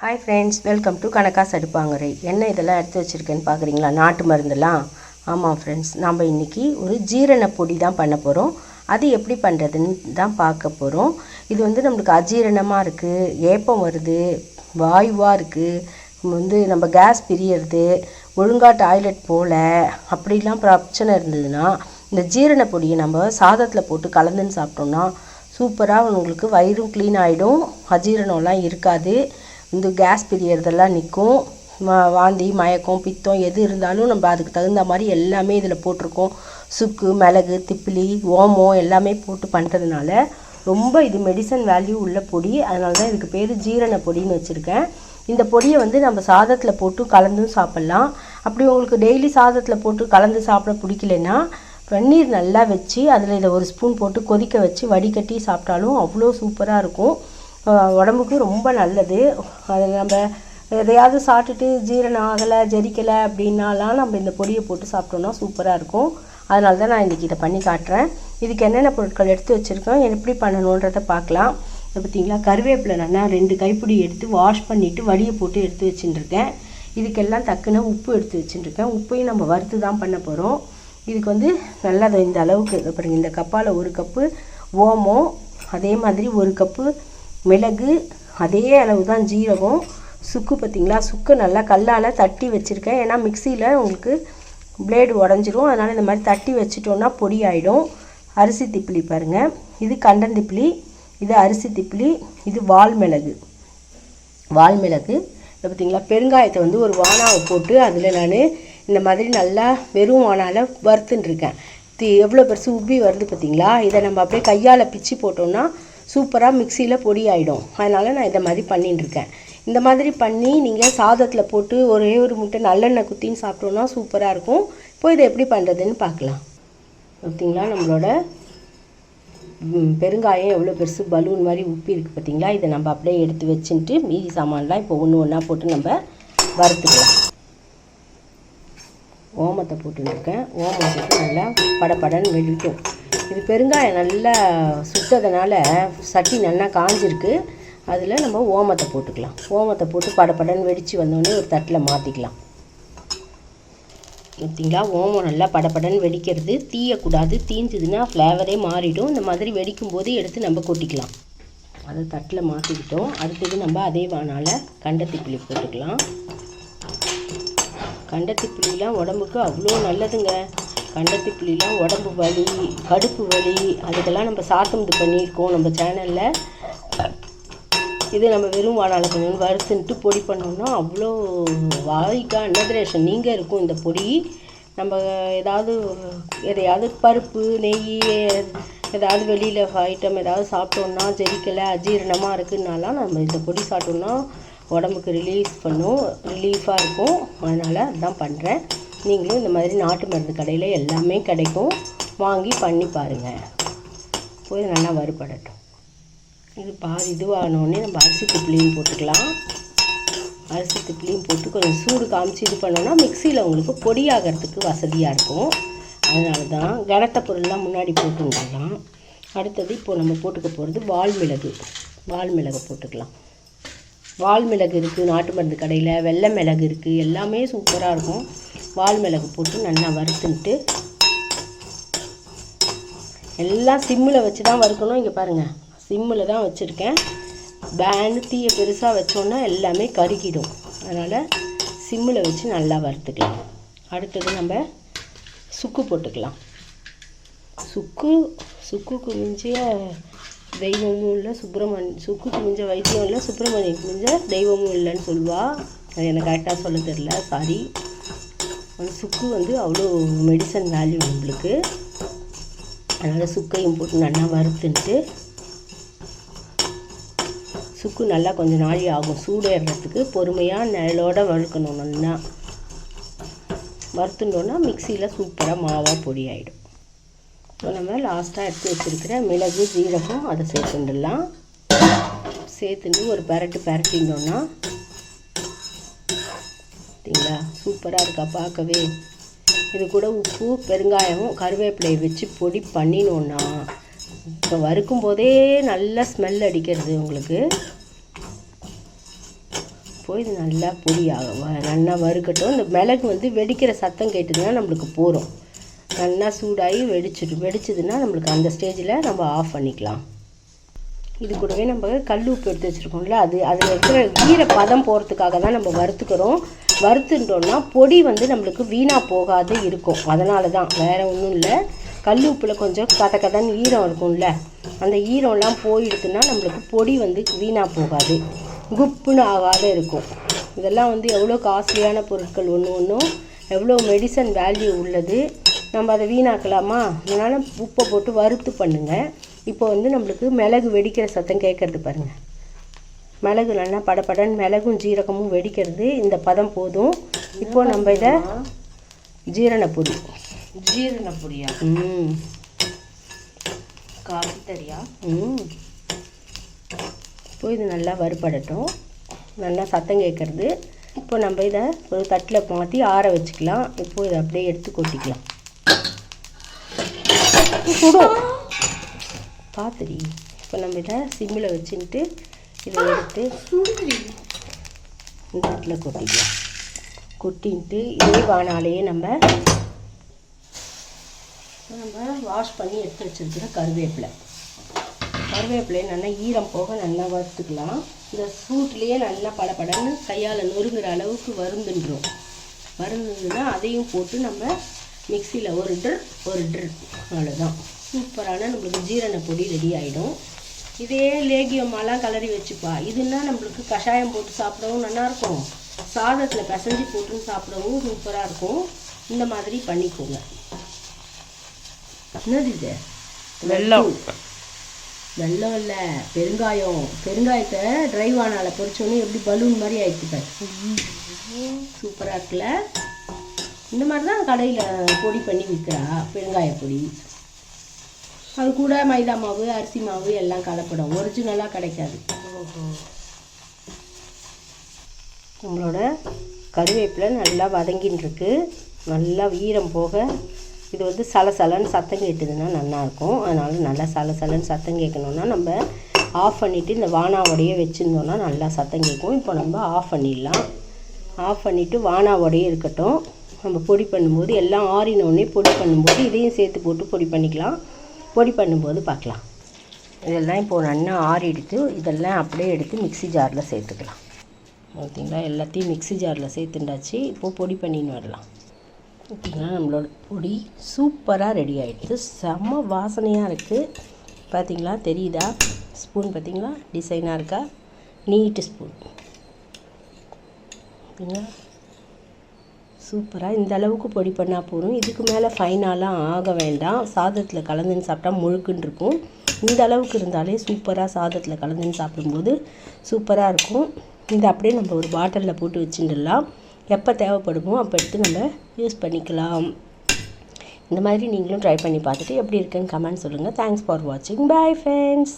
Hi friends welcome to கணக்கா சடுப்பாங்கரை என்ன இதெல்லாம் எடுத்து வச்சுருக்கேன்னு பார்க்குறீங்களா நாட்டு மருந்துலாம் ஆமாம் ஃப்ரெண்ட்ஸ் நாம் இன்றைக்கி ஒரு ஜீரண பொடி தான் பண்ண போகிறோம் அது எப்படி பண்ணுறதுன்னு தான் பார்க்க போகிறோம் இது வந்து நம்மளுக்கு அஜீரணமாக இருக்குது ஏப்பம் வருது வாயுவாக இருக்குது வந்து நம்ம கேஸ் பிரியறது ஒழுங்காக டாய்லெட் போகல அப்படிலாம் பிரச்சனை இருந்ததுன்னா இந்த ஜீரண பொடியை நம்ம சாதத்தில் போட்டு கலந்துன்னு சாப்பிட்டோம்னா சூப்பராக உங்களுக்கு வயிறும் க்ளீன் ஆகிடும் அஜீரணம்லாம் இருக்காது. இந்த கேஸ் பிரியறதெல்லாம் நிற்கும் வாந்தி மயக்கம் பித்தம் எது இருந்தாலும் நம்ம அதுக்கு தகுந்த மாதிரி எல்லாமே இதில் போட்டிருக்கோம். சுக்கு மிளகு திப்பிலி ஓமம் எல்லாமே போட்டு பண்ணுறதுனால ரொம்ப இது மெடிசன் வேல்யூ உள்ள பொடி. அதனால தான் இதுக்கு பேர் ஜீரண பொடின்னு வச்சுருக்கேன். இந்த பொடியை வந்து நம்ம சாதத்தில் போட்டு கலந்தும் சாப்பிட்லாம். அப்படி உங்களுக்கு டெய்லி சாதத்தில் போட்டு கலந்து சாப்பிட பிடிக்கலன்னா வெந்நீர் நல்லா வச்சு அதில் இதை ஒரு ஸ்பூன் போட்டு கொதிக்க வச்சு வடிகட்டி சாப்பிட்டாலும் அவ்வளோ சூப்பராக இருக்கும். உடம்புக்கு ரொம்ப நல்லது. அது நம்ம எதையாவது சாப்பிட்டுட்டு ஜீரணம் ஆகலை ஜெரிக்கலை அப்படின்னாலாம் நம்ம இந்த பொடியை போட்டு சாப்பிட்டோம்னா சூப்பராக இருக்கும். அதனால தான் நான் இன்றைக்கி இதை பண்ணி காட்டுறேன். இதுக்கு என்னென்ன பொருட்கள் எடுத்து வச்சுருக்கோம் எப்படி பண்ணணுன்றதை பார்க்கலாம். இப்போ பார்த்திங்களா கருவேப்பிலை நல்லா ரெண்டு கைப்பிடி எடுத்து வாஷ் பண்ணிவிட்டு வடியை போட்டு எடுத்து வச்சுட்டுருக்கேன் இதுக்கெல்லாம் தக்குன உப்பு எடுத்து வச்சுட்டுருக்கேன் உப்பையும் நம்ம வறுத்து தான் பண்ண போகிறோம் இதுக்கு வந்து நல்லா இந்த அளவுக்கு அப்புறம் இந்த கப்பால் ஒரு கப்பு ஓமம் அதே மாதிரி ஒரு கப்பு மிளகு அதே அளவு தான் ஜீரகம் சுக்கு பார்த்தீங்களா? சுக்கு நல்லா கல்லால் தட்டி வச்சுருக்கேன். ஏன்னா மிக்சியில் உங்களுக்கு பிளேடு உடஞ்சிரும். அதனால் இந்த மாதிரி தட்டி வச்சிட்டோன்னா பொடி ஆகிடும் அரிசி திப்பிலி பாருங்கள் இது கண்டன் திப்பிலி இது அரிசி திப்பிலி இது வால் மிளகு. வால் மிளகு. இதை பார்த்திங்களா? பெருங்காயத்தை வந்து ஒரு வானாவை போட்டு அதில் நான் இந்த மாதிரி நல்லா வெறும் வானால் வறுத்துட்டுருக்கேன் தி எவ்வளோ பெருசு உப்பி வருது பார்த்தீங்களா? இதை நம்ம அப்படியே கையால் பிச்சு போட்டோம்னா சூப்பராக மிக்சியில் பொடி ஆகிடும் அதனால் நான் இதை மாதிரி பண்ணிட்டுருக்கேன் இந்த மாதிரி பண்ணி நீங்கள் சாதத்தில் போட்டு ஒரே ஒரு முட்டை நல்லெண்ணெய் குத்தின்னு சாப்பிட்டோன்னா சூப்பராக இருக்கும். இப்போ இதை எப்படி பண்ணுறதுன்னு பார்க்கலாம். பார்த்தீங்களா? நம்மளோட பெருங்காயம் எவ்வளோ பெருசு? பலூன் மாதிரி உப்பி இருக்குது பார்த்தீங்களா? இதை நம்ம அப்படியே எடுத்து வச்சுட்டு மீதி சாமான்லாம் இப்போ ஒன்று ஒன்றா போட்டு நம்ம வறுத்துக்கலாம். ஓமத்தை போட்டுருக்கேன் ஓமத்துக்கு நல்லா படபடன்னு வெடிக்கும். இது பெருங்காயம் நல்லா சுட்டதுனால சட்டி நல்லா காஞ்சிருக்கு. அதில் நம்ம ஓமத்தை போட்டுக்கலாம். ஓமத்தை போட்டு படப்படன்னு வெடித்து வந்தோடனே ஒரு தட்டில் மாற்றிக்கலாம் பார்த்தீங்களா ஓமம் நல்லா படப்படன்னு வெடிக்கிறது. தீயக்கூடாது தீஞ்சதுன்னா ஃப்ளேவரே மாறிடும். இந்த மாதிரி வெடிக்கும் போது எடுத்து நம்ம கொட்டிக்கலாம். அதை தட்டில் மாற்றிக்கிட்டோம் அடுத்தது நம்ம அதே வானால் கண்டத்திப்பிலி போட்டுக்கலாம். கண்டத்திப்புளிலாம் உடம்புக்கு அவ்வளோ நல்லதுங்க. கண்டத்திப்பிலிலாம் உடம்பு வலி கடுப்பு வலி அதுக்கெல்லாம் நம்ம சாத்தம் பண்ணியிருக்கோம் நம்ம சேனலில் இது நம்ம வெறும் வாழால கொஞ்சம் வறுத்துன்ட்டு பொடி பண்ணோம்னா அவ்வளோ வாய்க்கா அன்னதிரேஷன் நீங்கள் இருக்கும் இந்த பொடி. நம்ம ஏதாவது எதையாவது பருப்பு நெய் ஏதாவது வெளியில் ஐட்டம் ஏதாவது சாப்பிட்டோம்னா ஜெரிக்கலை அஜீரணமாக இருக்குன்னாலாம் நம்ம இந்த பொடி சாப்பிட்டோம்னா உடம்புக்கு ரிலீஸ் பண்ணும் ரிலீஃபாக இருக்கும். அதனால் அதுதான் பண்ணுறேன் நீங்களும் இந்த மாதிரி நாட்டு மருந்து கடையில் எல்லாமே கிடைக்கும். வாங்கி பண்ணி பாருங்கள் போய் நல்லா வறுபடட்டும். இது பாதி இதுவானோடனே நம்ம அரிசி திப்பிலியும் போட்டுக்கலாம். அரிசி திப்பிலியும் போட்டு கொஞ்சம் சூடு காமிச்சு இது பண்ணோன்னா மிக்சியில் உங்களுக்கு பொடியாகிறதுக்கு வசதியாக இருக்கும். அதனால தான் கனத்த பொருள்லாம் முன்னாடி போட்டுக்கலாம் அடுத்தது இப்போ நம்ம போட்டுக்க போகிறது வால் மிளகு. வால் போட்டுக்கலாம். வால் மிளகு இருக்குது நாட்டு மருந்து கடையில். வெள்ளை மிளகு இருக்குது எல்லாமே சூப்பராக இருக்கும். வால் மிளகு போட்டு நல்லா வறுத்துன்ட்டு எல்லாம் சிம்மில் வச்சு தான் வறுக்கணும். இங்கே பாருங்கள் சிம்மில் தான் வச்சுருக்கேன். பேனு தீயை பெருசாக வச்சோன்னா எல்லாமே கருகிடும். அதனால் சிம்மில் வச்சு நல்லா வறுத்துக்கலாம். அடுத்தது நம்ம சுக்கு போட்டுக்கலாம். சுக்கு சுக்குக்கு மிஞ்சிய தெய்வமும் இல்லை சுப்பிரமணி சுக்குக்கு மிஞ்ச வைத்தியம் இல்லை சுப்பிரமணியக்கு மிஞ்ச தெய்வமும் இல்லைன்னு சொல்லுவாள் அது எனக்கு கரெக்டாக சொல்ல தெரில சாரி அந்த சுக்கு வந்து அவ்வளோ மெடிசன் வேல்யூ நம்மளுக்கு. அதனால் சுக்கையும் போட்டு நல்லா வறுத்துன்ட்டு சுக்கு நல்லா கொஞ்சம் நாழி ஆகும். சூடேறதுக்கு பொறுமையாக நிழலோடு வறுக்கணும் நல்லா. வறுத்துட்டோன்னா மிக்சியில் சூப்பராக மாவாக பொடி ஆகிடும் இப்போ நம்ம லாஸ்ட்டாக எடுத்து வச்சுருக்கிற மிளகு ஜீரகம் அதை சேர்த்துடலாம். சேர்த்துட்டு ஒரு பெரட்டு பெரட்டினோன்னா பார்த்தீங்களா சூப்பராக இருக்கா பார்க்கவே. இது கூட உப்பு பெருங்காயம் கருவேப்பிலையை வச்சு பொடி பண்ணினோன்னா இப்போ வறுக்கும் போதே நல்ல ஸ்மெல் அடிக்கிறது உங்களுக்கு. போய் இது நல்லா பொடியாக வ- நல்லா வறுக்கட்டும். இந்த மிளகு வந்து வெடிக்கிற சத்தம் கேட்டுதுன்னா நம்மளுக்கு போகிறோம் நல்லா சூடாகி வெடிச்சிடும் வெடிச்சதுன்னா நம்மளுக்கு அந்த ஸ்டேஜில் நம்ம ஆஃப் பண்ணிக்கலாம். இது கூடவே நம்ம கல் உப்பு எடுத்து வச்சுருக்கோம்ல அது அதில் இருக்கிற ஈர பதம் போகிறதுக்காக தான் நம்ம வறுத்துக்கிறோம். வறுத்துட்டோம்னா பொடி வந்து நம்மளுக்கு வீணாக போகாது இருக்கும். அதனால தான் வேறு ஒன்றும் இல்லை. கல் உப்பில் கொஞ்சம் கத கதன்னு ஈரம் இருக்கும்ல அந்த ஈரம்லாம் போயிடுச்சுன்னா நம்மளுக்கு பொடி வந்து வீணாக போகாது. குப்புன்னு ஆகாத இருக்கும். இதெல்லாம் வந்து எவ்வளோ காஸ்ட்லியான பொருட்கள் ஒன்று ஒன்றும் எவ்வளோ மெடிசன் வேல்யூ உள்ளது. நம்ம அதை வீணாக்கலாமா? அதனால் உப்பை போட்டு வறுத்து பண்ணுங்கள் இப்போ வந்து நம்மளுக்கு மிளகு வெடிக்கிற சத்தம் கேட்கறது பாருங்கள் மிளகு நல்லா படபடன்னு மிளகும் ஜீரகமும் வெடிக்கிறது. இந்த பதம் போதும். இப்போ நம்ம இதை ஜீரண பொடி ஜீரண பொடியா ம். காஃபி தரியா ம். இப்போ இது நல்லா வறுபடட்டும். நல்லா சத்தம் கேட்கறது. இப்போ நம்ம இதை ஒரு தட்டில் மாற்றி ஆற வச்சுக்கலாம். இப்போ இதை அப்படியே எடுத்து கொட்டிக்கலாம். சுடும் பார்த்துடி இப்போ நம்ம இதை சிம்மில் வச்சுட்டு இதை எடுத்து இந்த இடத்துல கொட்டிக்கலாம் கொட்டின்ட்டு இதே வானாலேயே நம்ம நம்ம வாஷ் பண்ணி எடுத்து வச்சிருக்கிற கருவேப்பிலை. கருவேப்பிலையை நல்லா ஈரம் போக நல்லா வறுத்துக்கலாம். இந்த சூட்லேயே நல்லா படபடன்னு கையால் நொறுங்குற அளவுக்கு வருந்துன்றோம் வருந்துன்னா அதையும் போட்டு நம்ம மிக்சியில் ஒரு ட்ரு ஒரு ட்ரு அவ்வளோதான் சூப்பரான நம்மளுக்கு ஜீரண பொடி ரெடி ஆகிடும் இதே லேகியமாலாம் கலரி வச்சுப்பா. இதுன்னா நம்மளுக்கு கஷாயம் போட்டு சாப்பிடவும் நல்லாயிருக்கும். சாதத்தில் பிசைஞ்சு போட்டு சாப்பிடவும் சூப்பராக இருக்கும். இந்த மாதிரி பண்ணிக்கோங்க. என்னது இது? வெல்லம். வெல்லம் இல்லை பெருங்காயம். பெருங்காயத்தை ட்ரை வானால பொரிச்சோன்னே எப்படி பலூன் மாதிரி ஆயிடுச்சு பாரு. சூப்பராக இருக்குல்ல? இந்த மாதிரி தான் கடையில் பொடி பண்ணி விற்கிறா பெருங்காய பொடி. அது கூட மைதா மாவு அரிசி மாவு எல்லாம் கலப்படம். ஒரிஜினலாக கிடைக்காது. நம்மளோட கருவேப்பிலை நல்லா வதங்கின்னு இருக்கு நல்லா ஈரம் போக இது வந்து சலசலன்னு சத்தம் கேட்டுதுன்னா நல்லாயிருக்கும். அதனால் நல்லா சலசலன்னு சத்தம் கேட்கணுன்னா நம்ம ஆஃப் பண்ணிவிட்டு இந்த வானாவோடையே வச்சுருந்தோன்னா நல்லா சத்தம் கேட்கும். இப்போ நம்ம ஆஃப் பண்ணிடலாம். ஆஃப் பண்ணிவிட்டு வானாவோடையே இருக்கட்டும். நம்ம பொடி பண்ணும்போது எல்லாம் ஆறினோடனே பொடி பண்ணும்போது இதையும் சேர்த்து போட்டு பொடி பண்ணிக்கலாம். பொடி பண்ணும்போது பார்க்கலாம். இதெல்லாம் இப்போது நல்லா ஆறிடுத்து இதெல்லாம் அப்படியே எடுத்து மிக்ஸி ஜாரில் சேர்த்துக்கலாம். ஓகேங்களா? எல்லாத்தையும் மிக்ஸி ஜாரில் சேர்த்துண்டாச்சு. இப்போது பொடி பண்ணின்னு வரலாம். ஓகேங்களா? நம்மளோட பொடி சூப்பராக ரெடி ஆகிடுது செம்ம வாசனையாக இருக்குது பார்த்தீங்களா தெரியுதா? ஸ்பூன் பார்த்தீங்களா டிசைனாக இருக்கா? நீட்டு ஸ்பூன் ஓகேங்களா? சூப்பராக இந்த அளவுக்கு பொடி பண்ணால் போதும். இதுக்கு மேலே ஃபைனாலாம் ஆக வேண்டாம். சாதத்தில் கலந்துன்னு சாப்பிட்டா முழுக்குன்னு இருக்கும். இந்த அளவுக்கு இருந்தாலே சூப்பராக சாதத்தில் கலந்துன்னு சாப்பிடும்போது சூப்பராக இருக்கும். இதை அப்படியே நம்ம ஒரு பாட்டிலில் போட்டு வச்சுட்டுலாம் எப்போ தேவைப்படுமோ அப்போ எடுத்து நம்ம யூஸ் பண்ணிக்கலாம். இந்த மாதிரி நீங்களும் ட்ரை பண்ணி பார்த்துட்டு எப்படி இருக்குன்னு கமெண்ட் சொல்லுங்கள் தேங்க்ஸ் ஃபார் வாட்சிங் பை ஃப்ரெண்ட்ஸ்